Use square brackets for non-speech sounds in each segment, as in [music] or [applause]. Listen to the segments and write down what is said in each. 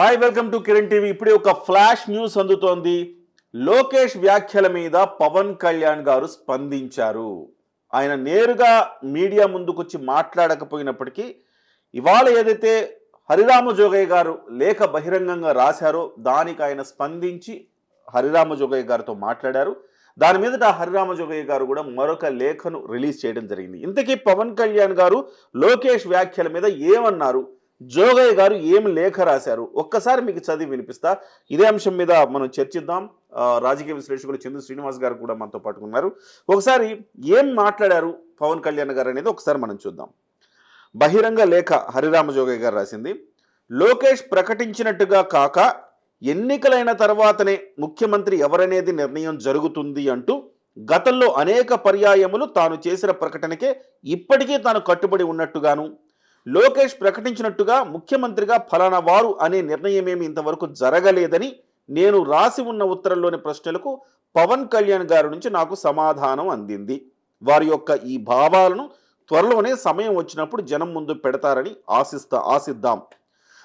Hi welcome to Kiran TV ఇప్పుడే ఒక flash news అందుతోంది. లోకేష్ వ్యాఖ్యల మీద పవన్ కళ్యాణ్ గారు స్పందించారు. ఆయన నేరుగా మీడియా ముందుకొచ్చి మాట్లాడకపోయినప్పటికీ ఇవాళ ఏదైతే హరిరామ జోగయ్య గారు లేఖ బహిరంగంగా రాశారో దానికి ఆయన స్పందించి హరిరామ జోగయ్య గారితో మాట్లాడారు. దాని మీదట హరిరామ జోగయ్య గారు కూడా మరొక లేఖను రిలీజ్ చేయడం జరిగింది. ఇంతకీ పవన్ కళ్యాణ్ గారు లోకేష్ వ్యాఖ్యల మీద ఏమన్నారు? జోగయ్య గారు ఏం లేఖ రాశారు? ఒక్కసారి మీకు చదివి వినిపిస్తా. ఇదే అంశం మీద మనం చర్చిద్దాం. రాజకీయ విశ్లేషకులు చందు శ్రీనివాస్ గారు కూడా మనతో పాటు ఉన్నారు. ఒకసారి ఏం మాట్లాడారు పవన్ కళ్యాణ్ గారు అనేది ఒకసారి మనం చూద్దాం. బహిరంగ లేఖ హరిరామ జోగయ్య గారు రాసింది. లోకేష్ ప్రకటించినట్టుగా కాక ఎన్నికలైన తర్వాతనే ముఖ్యమంత్రి ఎవరనేది నిర్ణయం జరుగుతుంది అంటూ గతంలో అనేక పర్యాయములు తాను చేసిన ప్రకటనకే ఇప్పటికీ తాను కట్టుబడి ఉన్నట్టుగాను లోకేష్ ప్రకటించినట్టుగా ముఖ్యమంత్రిగా ఫలానా వారు అనే నిర్ణయమేమి ఇంతవరకు జరగలేదని నేను రాసి ఉన్న ఉత్తరంలోని ప్రశ్నలకు పవన్ కళ్యాణ్ గారి నుంచి నాకు సమాధానం అందింది. వారి యొక్క ఈ భావాలను త్వరలోనే సమయం వచ్చినప్పుడు జనం ముందు పెడతారని ఆశిస్తా ఆశిద్దాం.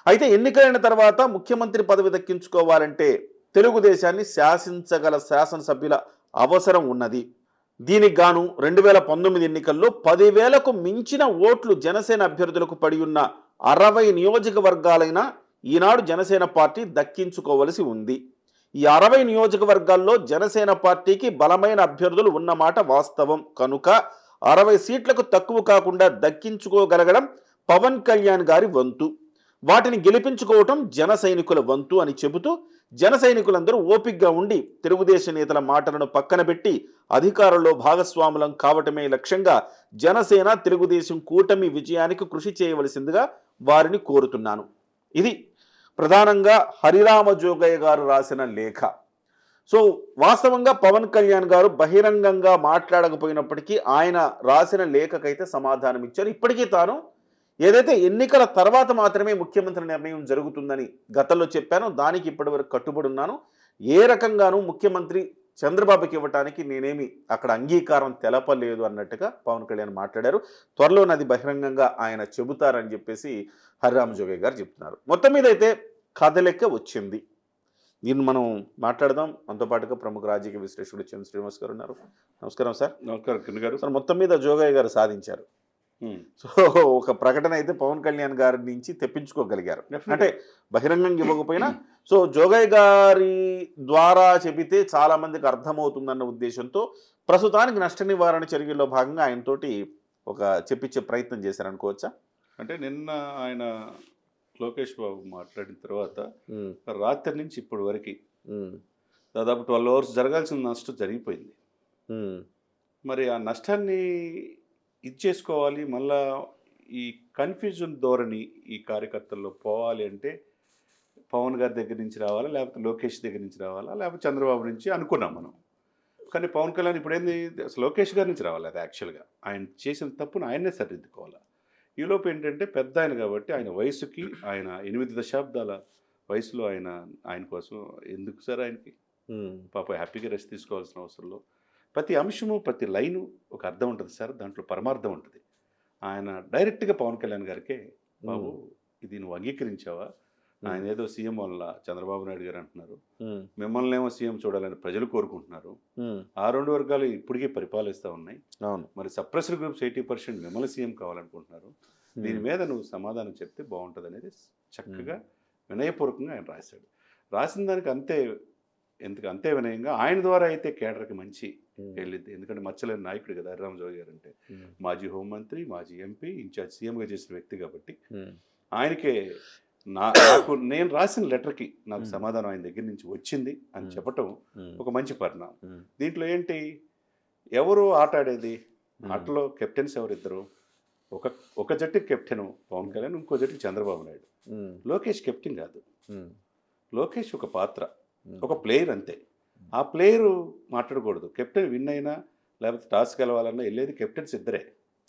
అయితే ఎన్నికలైన తర్వాత ముఖ్యమంత్రి పదవి దక్కించుకోవాలంటే తెలుగుదేశాన్ని శాసించగల శాసనసభ్యుల అవసరం ఉన్నది. దీనికి గాను రెండు వేల పంతొమ్మిది ఎన్నికల్లో పదివేలకు మించిన ఓట్లు జనసేన అభ్యర్థులకు పడి ఉన్న అరవై నియోజకవర్గాలైన ఈనాడు జనసేన పార్టీ దక్కించుకోవలసి ఉంది. ఈ అరవై నియోజకవర్గాల్లో జనసేన పార్టీకి బలమైన అభ్యర్థులు ఉన్నమాట వాస్తవం. కనుక అరవై సీట్లకు తక్కువ కాకుండా దక్కించుకోగలగడం పవన్ కళ్యాణ్ గారి వంతు. వాటిని గెలిపించుకోవటం జన సైనికుల వంతు అని చెబుతూ జన సైనికులందరూ ఓపిగ్గా ఉండి తెలుగుదేశం నేతల మాటలను పక్కన పెట్టి అధికారంలో భాగస్వాములం కావటమే లక్ష్యంగా జనసేన తెలుగుదేశం కూటమి విజయానికి కృషి చేయవలసిందిగా వారిని కోరుతున్నాను. ఇది ప్రధానంగా హరిరామ జోగయ్య గారు రాసిన లేఖ. సో వాస్తవంగా పవన్ కళ్యాణ్ గారు బహిరంగంగా మాట్లాడకపోయినప్పటికీ ఆయన రాసిన లేఖకైతే సమాధానం ఇచ్చారు ఇప్పటికీ తాను ఏదైతే ఎన్నికల తర్వాత మాత్రమే ముఖ్యమంత్రి నిర్ణయం జరుగుతుందని గతంలో చెప్పానో దానికి ఇప్పటివరకు కట్టుబడి ఉన్నాను. ఏ రకంగానూ ముఖ్యమంత్రి చంద్రబాబుకి ఇవ్వటానికి నేనేమి అక్కడ అంగీకారం తెలపలేదు అన్నట్టుగా పవన్ కళ్యాణ్ మాట్లాడారు. త్వరలో అది బహిరంగంగా ఆయన చెబుతారని చెప్పేసి హరిరామ జోగయ్య గారు చెప్తున్నారు. మొత్తం మీద అయితే కథ లెక్క వచ్చింది. దీన్ని మనం మాట్లాడదాం. మనతో పాటుగా ప్రముఖ రాజకీయ విశ్లేషకుడు చంద్ర శ్రీనివాస్ గారు ఉన్నారు. నమస్కారం సార్. నమస్కారం కిరణ్ గారు. సార్ మొత్తం మీద జోగయ్య గారు సాధించారు. సో ఒక ప్రకటన అయితే పవన్ కళ్యాణ్ గారి నుంచి తెప్పించుకోగలిగారు. అంటే బహిరంగంగా ఇవ్వకపోయినా సో జోగయ్య గారి ద్వారా చెబితే చాలా మందికి అర్థమవుతుందన్న ఉద్దేశంతో ప్రస్తుతానికి నష్ట నివారణ చర్యల్లో భాగంగా ఆయనతోటి ఒక చెప్పించే ప్రయత్నం చేశారనుకోవచ్చా అంటే నిన్న ఆయన లోకేష్ బాబు మాట్లాడిన తర్వాత రాత్రి నుంచి ఇప్పటి వరకు దాదాపు ట్వెల్వ్ అవర్స్ జరగాల్సిన నష్టం జరిగిపోయింది. మరి ఆ నష్టాన్ని ఇది చేసుకోవాలి మళ్ళా ఈ కన్ఫ్యూజన్ ధోరణి ఈ కార్యకర్తల్లో పోవాలి అంటే పవన్ గారి దగ్గర నుంచి రావాలా లేకపోతే లోకేష్ దగ్గర నుంచి రావాలా లేకపోతే చంద్రబాబు నుంచి అనుకున్నాం మనం. కానీ పవన్ కళ్యాణ్ ఇప్పుడు ఏంది అసలు లోకేష్ గారి నుంచి రావాలి అది యాక్చువల్గా. ఆయన చేసిన తప్పును ఆయన్నే సరిదిద్దుకోవాలి. ఈలోపు ఏంటంటే పెద్ద ఆయన కాబట్టి ఆయన వయసుకి ఆయన ఎనిమిది దశాబ్దాల వయసులో ఆయన ఆయన కోసం ఎందుకు సార్ ఆయనకి? పాప హ్యాపీగా రెస్ట్ తీసుకోవాల్సిన అవసరంలో. ప్రతి అంశము ప్రతి లైను ఒక అర్థం ఉంటుంది సార్. దాంట్లో పరమార్థం ఉంటుంది. ఆయన డైరెక్ట్గా పవన్ కళ్యాణ్ గారికే బాబు ఇది నువ్వు అంగీకరించావా? ఆయన ఏదో సీఎం వల్ల చంద్రబాబు నాయుడు గారు అంటున్నారు. మిమ్మల్ని ఏమో సీఎం చూడాలని ప్రజలు కోరుకుంటున్నారు. ఆ రెండు వర్గాలు ఇప్పటికీ పరిపాలిస్తూ ఉన్నాయి. అవును. మరి సప్రెసర్ గ్రూప్స్ ఎయిటీ పర్సెంట్ మిమ్మల్ని సీఎం కావాలనుకుంటున్నారు. దీని మీద నువ్వు సమాధానం చెప్తే బాగుంటుంది అనేది చక్కగా వినయపూర్వకంగా ఆయన రాశాడు. రాసిన దానికి అంతే ఎందుకు? అంతే వినయంగా ఆయన ద్వారా అయితే కేడర్కి మంచి వెళ్ళింది ఎందుకంటే మచ్చలేని నాయకుడు కదా జోగి గారు అంటే. మాజీ హోంమంత్రి మాజీ ఎంపీ ఇన్ఛార్జ్ సీఎంగా చేసిన వ్యక్తి కాబట్టి ఆయనకే నా నాకు నేను రాసిన లెటర్కి నాకు. సమాధానం ఆయన దగ్గర నుంచి వచ్చింది అని. చెప్పటం ఒక మంచి పరిణామం. దీంట్లో ఏంటి? ఎవరు ఆట ఆడేది? ఆటలో కెప్టెన్స్ ఎవరిద్దరు? ఒక ఒక జట్టు కెప్టెన్ పవన్ కళ్యాణ్ ఇంకో జట్టు చంద్రబాబు నాయుడు. లోకేష్ కెప్టెన్ కాదు. లోకేష్ ఒక పాత్ర. ఒక ప్లేయర్ అంతే. ఆ ప్లేయరు మాట్లాడకూడదు. కెప్టెన్ విన్ అయినా లేకపోతే టాస్ గెలవాలన్నా వెళ్ళేది కెప్టెన్స్ ఇద్దరే.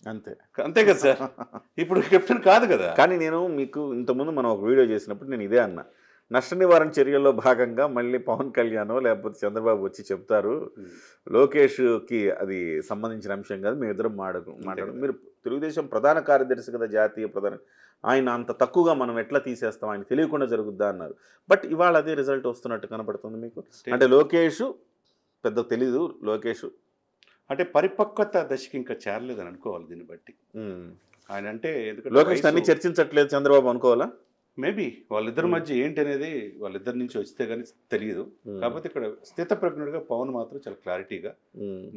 అంతే. అంతే కదా సార్? ఇప్పుడు కెప్టెన్ కాదు కదా? కానీ నేను మీకు ఇంతకుముందు మనం ఒక వీడియో చేసినప్పుడు నేను ఇదే అన్నా. నష్ట నివారణ చర్యల్లో భాగంగా మళ్ళీ పవన్ కళ్యాణ్ లేకపోతే చంద్రబాబు వచ్చి చెప్తారు లోకేష్కి అది సంబంధించిన అంశం కాదు మేము ఇద్దరం మాడకు మాట్లాడు. మీరు తెలుగుదేశం ప్రధాన కార్యదర్శి కదా జాతీయ ప్రధాన. ఆయన అంత తక్కువగా మనం ఎట్లా తీసేస్తాం? ఆయన తెలియకుండా జరుగుద్దా అన్నారు. బట్ ఇవాళ అదే రిజల్ట్ వస్తున్నట్టు కనబడుతుంది మీకు. అంటే లోకేష్ పెద్ద తెలీదు లోకేష్. అంటే పరిపక్వత దశకి ఇంకా చేరలేదని అనుకోవాలి దీన్ని బట్టి. ఆయన అంటే లోకేష్ అన్ని చర్చించట్లేదు చంద్రబాబు అనుకోవాలా? మేబీ వాళ్ళిద్దరి. మధ్య ఏంటి అనేది వాళ్ళిద్దరి నుంచి వస్తే కానీ తెలియదు. కాకపోతే ఇక్కడ స్థితప్రజ్ఞుడిగా పవన్ మాత్రం చాలా క్లారిటీగా.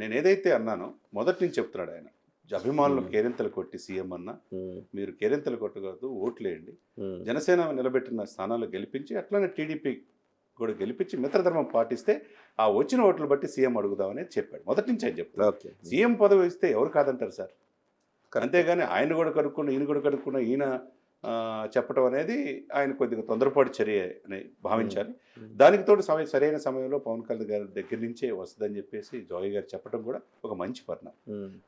నేను ఏదైతే అన్నానో మొదటి నుంచి చెప్తున్నాడు ఆయన. అభిమానులు. కేరింతలు కొట్టి సీఎం అన్న. మీరు కేరింతలు కొట్టకూడదు ఓట్లేయండి. జనసేన నిలబెట్టిన స్థానాలు గెలిపించి అట్లనే టీడీపీ కూడా గెలిపించి మిత్రధర్మం పాటిస్తే ఆ వచ్చిన ఓట్లు బట్టి సీఎం అడుగుదామని చెప్పాడు మొదటి నుంచి ఆయన చెప్తాడు ఓకే సీఎం పదవి ఇస్తే ఎవరు కాదంటారు సార్. అంతేగాని ఆయన కూడా కనుక్కున్న ఈయన కూడా కనుక్కున్న ఈయన చెప్పడం అనేది ఆయన కొద్దిగా తొందరపాటు చర్య అని భావించాలి. దానికి తోడు సమయం సరైన సమయంలో పవన్ కళ్యాణ్ గారి దగ్గర నుంచే వస్తుందని చెప్పేసి జోగి గారు చెప్పడం కూడా ఒక మంచి పరిణామం.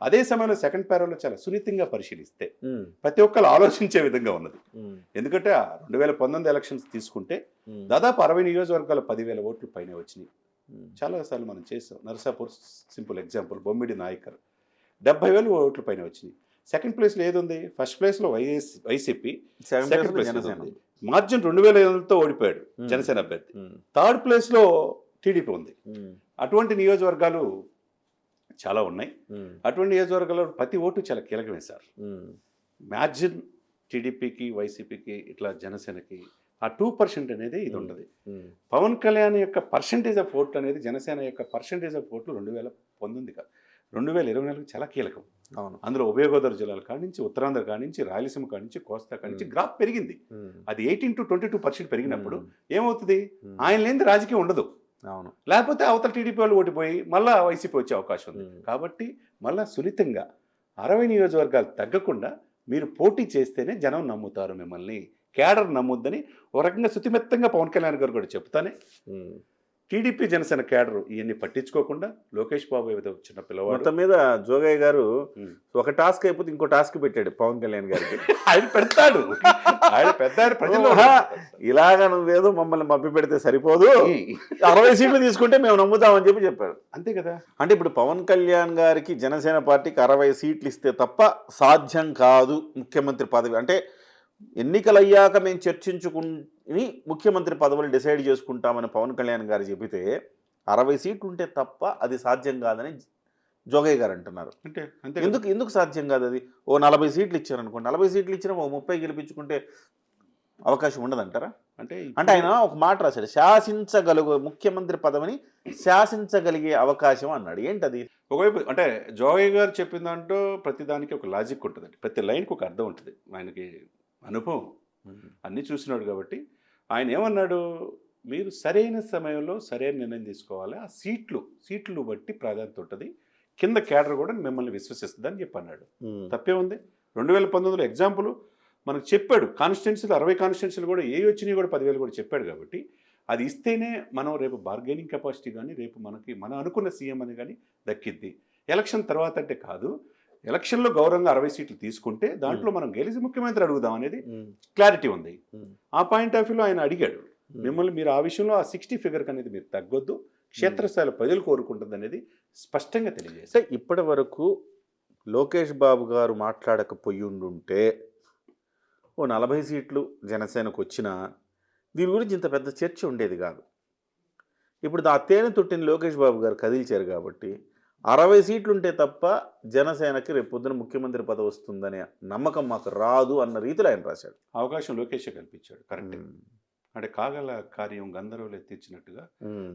అదే సమయంలో సెకండ్ పేరాలో చాలా సున్నితంగా పరిశీలిస్తే. ప్రతి ఒక్కరు ఆలోచించే విధంగా ఉన్నది. ఎందుకంటే రెండు వేల పంతొమ్మిది ఎలక్షన్స్ తీసుకుంటే. దాదాపు అరవై నియోజకవర్గాల పదివేల ఓట్లు పైన వచ్చినాయి ఉమ్. చాలాసార్లు మనం చేసాం నరసాపూర్ సింపుల్ ఎగ్జాంపుల్ బొమ్మిడి నాయకర్ డెబ్బై వేలు ఓట్ల పైన వచ్చినాయి సెకండ్ ప్లేస్లో ఏది ఉంది ఫస్ట్ ప్లేస్లో YS YCP second place margin రెండు వేల ఐదులతో ఓడిపోయాడు. జనసేన అభ్యర్థి. థర్డ్ ప్లేస్లో టీడీపీ ఉంది. అటువంటి నియోజకవర్గాలు చాలా ఉన్నాయి. అటువంటి నియోజకవర్గాల్లో ప్రతి ఓటు చాలా కీలకమే సార్ ఉమ్. మ్యాజిన్ టీడీపీకి వైసీపీకి ఇట్లా జనసేనకి ఆ టూ పర్సెంట్ అనేది ఇది ఉమ్. పవన్ కళ్యాణ్ యొక్క పర్సంటేజ్ ఆఫ్ ఓట్లు అనేది జనసేన యొక్క పర్సంటేజ్ ఆఫ్ ఓట్లు రెండు వేల పంతొమ్మిది కాదు రెండు వేల ఇరవై నాలుగు చాలా కీలకం అందులో ఉభయ గోదావరి జిల్లాల నుంచి ఉత్తరాంధ్ర కాడి నుంచి రాయలసీమ కాడి నుంచి కోస్తా కాడి నుంచి Hmm. గ్రాఫ్ పెరిగింది. అది eighteen to twenty two percent పెరిగినప్పుడు. ఏమవుతుంది. ఆయన లేని రాజకీయం ఉండదు అవును లేకపోతే అవతల టీడీపీ వాళ్ళు ఓడిపోయి మళ్ళా వైసీపీ వచ్చే అవకాశం ఉంది. కాబట్టి మళ్ళా సున్నితంగా అరవై నియోజకవర్గాలు తగ్గకుండా మీరు పోటీ చేస్తేనే జనం నమ్ముతారు మిమ్మల్ని కేడర్ నమ్ముద్దని ఒక రకంగా శుతిమెత్తంగా పవన్ కళ్యాణ్ గారు కూడా చెప్తానే. టీడీపీ జనసేన కేడర్ ఇవన్నీ పట్టించుకోకుండా లోకేష్ బాబు ఏదో చిన్న పిల్లవాడు. మొత్తం మీద జోగయ్య గారు. ఒక టాస్క్ అయిపోతే ఇంకో టాస్క్ పెట్టాడు పవన్ కళ్యాణ్ గారికి. [laughs] ఆయన పెడతాడు. ఆయన పెద్ద ఆయన ఓహా. ఇలాగ నువ్వేదో మమ్మల్ని మభ్య పెడితే సరిపోదు. అరవై సీట్లు తీసుకుంటే మేము నమ్ముతామని చెప్పి చెప్పారు అంతే కదా. అంటే ఇప్పుడు పవన్ కళ్యాణ్ గారికి జనసేన పార్టీకి అరవై సీట్లు ఇస్తే తప్ప సాధ్యం కాదు ముఖ్యమంత్రి పదవి. అంటే ఎన్నికలు అయ్యాక మేము చర్చించుకుని ముఖ్యమంత్రి పదవులు డిసైడ్ చేసుకుంటామని పవన్ కళ్యాణ్ గారు చెబితే అరవై సీట్లు ఉంటే తప్ప అది సాధ్యం కాదని జోగయ్య గారు అంటున్నారు. అంటే. ఎందుకు ఎందుకు సాధ్యం కాదు అది? ఓ నలభై సీట్లు ఇచ్చారు అనుకోండి నలభై సీట్లు ఇచ్చినా ఓ ముప్పై గెలిపించుకుంటే అవకాశం ఉండదంటారా? అంటే అంటే ఆయన ఒక మాట రాశాడు శాసించగలుగు ముఖ్యమంత్రి పదవిని శాసించగలిగే అవకాశం అన్నాడు. ఏంటది? ఒకవైపు అంటే జోయ్ గారు చెప్పిన దాంట్లో ప్రతి దానికి ఒక లాజిక్ ఉంటుంది ప్రతి లైన్కి ఒక అర్థం ఉంటుంది. ఆయనకి అనుభవం. అన్నీ చూసినాడు కాబట్టి ఆయన ఏమన్నాడు? మీరు సరైన సమయంలో సరైన నిర్ణయం తీసుకోవాలి. ఆ సీట్లు సీట్లు బట్టి ప్రాధాన్యత ఉంటుంది. కింద కేడర్ కూడా మిమ్మల్ని విశ్వసిస్తుంది అని చెప్పి అన్నాడు తప్పే ఉంది. రెండు వేల పంతొమ్మిదిలో ఎగ్జాంపుల్ మనకు చెప్పాడు. కాన్స్టిట్యున్సీలు అరవై కాన్స్టిట్యున్సీలు కూడా ఏ వచ్చినాయి కూడా పదివేలు కూడా చెప్పాడు కాబట్టి అది ఇస్తేనే మనం రేపు బార్గెనింగ్ కెపాసిటీ కానీ రేపు మనకి మనం అనుకున్న సీఎం అని కానీ దక్కిద్ది. ఎలక్షన్ తర్వాత అంటే కాదు. ఎలక్షన్లో గౌరవంగా అరవై సీట్లు తీసుకుంటే దాంట్లో మనం గెలిచి ముఖ్యమంత్రి అడుగుదాం అనేది క్లారిటీ ఉంది. ఆ పాయింట్ ఆఫ్ వ్యూలో ఆయన అడిగాడు మిమ్మల్ని మీరు ఆ విషయంలో ఆ సిక్స్టీ ఫిగర్ అనేది మీరు తగ్గొద్దు క్షేత్రస్థాయిలో ప్రజలు కోరుకుంటుంది అనేది స్పష్టంగా అంటే తెలియజేస్తారు ఇప్పటి వరకు లోకేష్ బాబు గారు మాట్లాడకపోయి ఉండుంటే ఓ నలభై సీట్లు జనసేనకు వచ్చినా దీని గురించి ఇంత పెద్ద చర్చ ఉండేది కాదు. ఇప్పుడు ఆ తేనె తొట్టిన లోకేష్ బాబు గారు కదిల్చారు కాబట్టి అరవై సీట్లు ఉంటే తప్ప జనసేనకి రేపు పొద్దున ముఖ్యమంత్రి పదవి వస్తుందనే నమ్మకం మాకు రాదు అన్న రీతిలో ఆయన రాశాడు. అవకాశం లోకేష్ కల్పించాడు కరెక్ట్. అంటే కాగల కార్యం గంధర్వులు ఎత్తిచ్చినట్టుగా.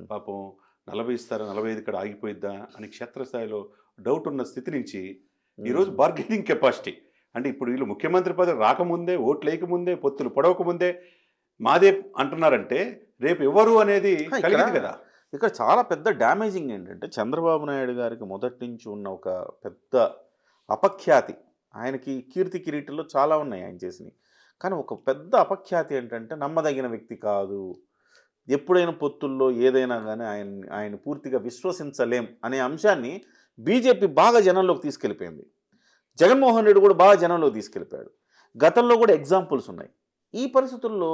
పాపం నలభై ఇస్తారా నలభై ఐదు ఇక్కడ ఆగిపోయిద్దా అని క్షేత్రస్థాయిలో డౌట్ ఉన్న స్థితి నుంచి ఈరోజు బార్గెనింగ్ కెపాసిటీ అంటే ఇప్పుడు వీళ్ళు ముఖ్యమంత్రి పదవి రాకముందే ఓట్లు వేయకముందే పొత్తులు పొడవకముందే మాదే అంటున్నారంటే రేపు ఎవరు అనేది కలిగింది కదా. ఇక్కడ చాలా పెద్ద డ్యామేజింగ్ ఏంటంటే చంద్రబాబు నాయుడు గారికి మొదటి నుంచి ఉన్న ఒక పెద్ద అపఖ్యాతి ఆయనకి కీర్తి కిరీటంలో చాలా ఉన్నాయి ఆయన చేసినవి. కానీ ఒక పెద్ద అపఖ్యాతి ఏంటంటే నమ్మదగిన వ్యక్తి కాదు. ఎప్పుడైనా పొత్తుల్లో ఏదైనా కానీ ఆయన ఆయన పూర్తిగా విశ్వసించలేం అనే అంశాన్ని బీజేపీ బాగా జనంలోకి తీసుకెళ్ళిపోయింది. జగన్మోహన్ రెడ్డి కూడా బాగా జనంలోకి తీసుకెళ్ళిపోయాడు. గతంలో కూడా ఎగ్జాంపుల్స్ ఉన్నాయి. ఈ పరిస్థితుల్లో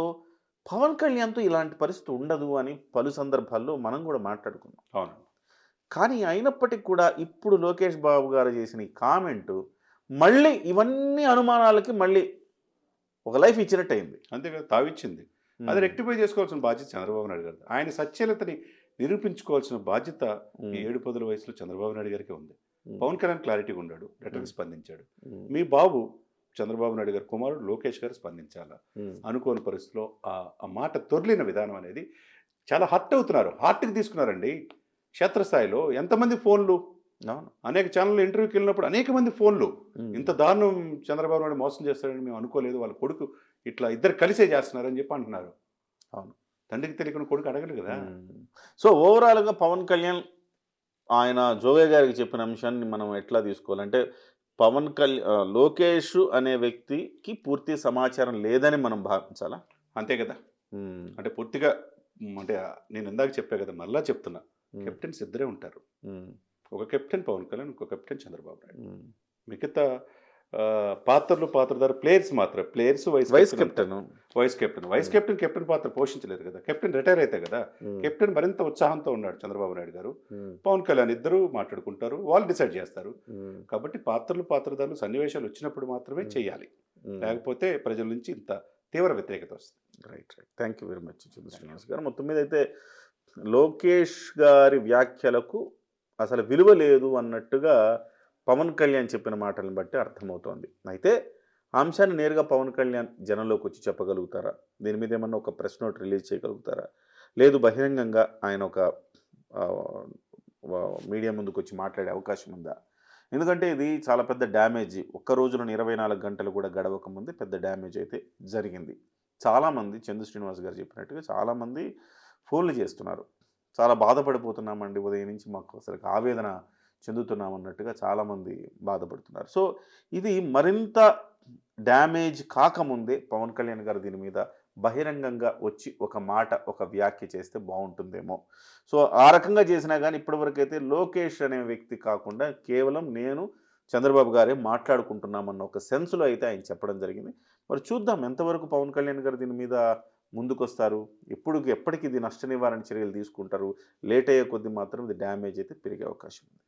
పవన్ కళ్యాణ్తో ఇలాంటి పరిస్థితి ఉండదు అని పలు సందర్భాల్లో మనం కూడా మాట్లాడుకున్నాం. అవును. కానీ అయినప్పటికీ కూడా ఇప్పుడు లోకేష్ బాబు గారు చేసిన ఈ కామెంట్ మళ్ళీ ఇవన్నీ అనుమానాలకి మళ్ళీ ఒక లైఫ్ ఇచ్చినట్టు అయింది అంతే కదా తావిచ్చింది. అది రెక్టిఫై చేసుకోవాల్సిన బాధ్యత చంద్రబాబు నాయుడు గారు ఆయన సత్యలతని నిరూపించుకోవాల్సిన బాధ్యత ఈ ఏడు పదుల వయసులో చంద్రబాబు నాయుడు గారికి ఉంది. పవన్ కళ్యాణ్ క్లారిటీగా ఉన్నాడు ఉమ్. స్పందించాడు. మీ బాబు చంద్రబాబు నాయుడు గారు కుమారుడు లోకేష్ గారు స్పందించాలా? అనుకోని పరిస్థితిలో ఆ మాట తొర్లిన విధానం అనేది చాలా హర్ట్ అవుతున్నారు. హార్ట్కి తీసుకున్నారండి. క్షేత్రస్థాయిలో ఎంతమంది ఫోన్లు? అవును. అనేక ఛానల్ ఇంటర్వ్యూకి వెళ్ళినప్పుడు అనేక మంది ఫోన్లు. ఇంత దారుణం చంద్రబాబు నాయుడు మోసం చేస్తారని మేము అనుకోలేదు. వాళ్ళ కొడుకు ఇట్లా ఇద్దరు కలిసే చేస్తున్నారని చెప్పి అంటున్నారు. అవును. తండ్రికి తెలియకుండా కొడుకు అడగలు కదా. సో ఓవరాల్గా పవన్ కళ్యాణ్ ఆయన జోగయ్య గారికి చెప్పిన అంశాన్ని మనం ఎట్లా తీసుకోవాలంటే పవన్ కళ్యాణ్ లోకేష్ అనే వ్యక్తికి పూర్తి సమాచారం లేదని మనం భావించాలా? అంతే కదా. అంటే పూర్తిగా అంటే నేను ఇందాక చెప్పా కదా మళ్ళా చెప్తున్నా. కెప్టెన్స్ ఇద్దరే ఉంటారు. ఒక కెప్టెన్ పవన్ కళ్యాణ్ ఇంకో కెప్టెన్ చంద్రబాబు నాయుడు. మిగతా పాత్రలు పాత్రధారు ప్లేయర్స్ మాత్రం players vice vice captain vice captain. Vice Hmm. Captain captain పాత్ర పోషించలేదు కదా. కెప్టెన్ రిటైర్ అయితే కదా. ఉమ్, కెప్టెన్ మరింత ఉత్సాహంతో ఉన్నాడు చంద్రబాబు నాయుడు గారు. ఉమ్, పవన్ కళ్యాణ్ ఇద్దరు మాట్లాడుకుంటారు వాళ్ళు డిసైడ్ చేస్తారు. కాబట్టి పాత్రలు పాత్రధారులు సన్నివేశాలు వచ్చినప్పుడు మాత్రమే Hmm. చేయాలి. లేకపోతే ప్రజల నుంచి ఇంత తీవ్ర వ్యతిరేకత వస్తుంది. Right right thank you very much Srinivas garu. మొత్తం మీద అయితే లోకేష్ గారి వ్యాఖ్యలకు అసలు విలువ లేదు అన్నట్టుగా పవన్ కళ్యాణ్ చెప్పిన మాటలను బట్టి అర్థమవుతోంది. అయితే అంశాన్ని నేరుగా పవన్ కళ్యాణ్ జనంలోకి వచ్చి చెప్పగలుగుతారా? దీని మీద ఏమన్నా ఒక ప్రెస్ నోట్ రిలీజ్ చేయగలుగుతారా? లేదు బహిరంగంగా ఆయన ఒక మీడియా ముందుకు వచ్చి మాట్లాడే అవకాశం ఉందా? ఎందుకంటే ఇది చాలా పెద్ద డ్యామేజ్. ఒక్క రోజులో ఇరవై నాలుగు గంటలు కూడా గడవక ముందు పెద్ద డ్యామేజ్ అయితే జరిగింది. చాలామంది చందు శ్రీనివాస్ గారు చెప్పినట్టుగా చాలామంది ఫోన్లు చేస్తున్నారు. చాలా బాధపడిపోతున్నామండి ఉదయం నుంచి మాకు అసలు ఆవేదన చెందుతున్నాం అన్నట్టుగా చాలామంది బాధపడుతున్నారు. సో ఇది మరింత డ్యామేజ్ కాకముందే పవన్ కళ్యాణ్ గారు దీని మీద బహిరంగంగా వచ్చి ఒక మాట ఒక వ్యాఖ్య చేస్తే బాగుంటుందేమో. సో ఆ రకంగా చేసినా కానీ ఇప్పటివరకు అయితే లోకేష్ అనే వ్యక్తి కాకుండా కేవలం నేను చంద్రబాబు గారే మాట్లాడుకుంటున్నామన్న ఒక సెన్స్లో అయితే ఆయన చెప్పడం జరిగింది. మరి చూద్దాం ఎంతవరకు పవన్ కళ్యాణ్ గారు దీని మీద ముందుకొస్తారు. ఎప్పుడు ఎప్పటికి ఇది నష్ట నివారణ చర్యలు తీసుకుంటారు. లేట్ అయ్యే కొద్దీ మాత్రం ఇది డ్యామేజ్ అయితే పెరిగే అవకాశం ఉంది.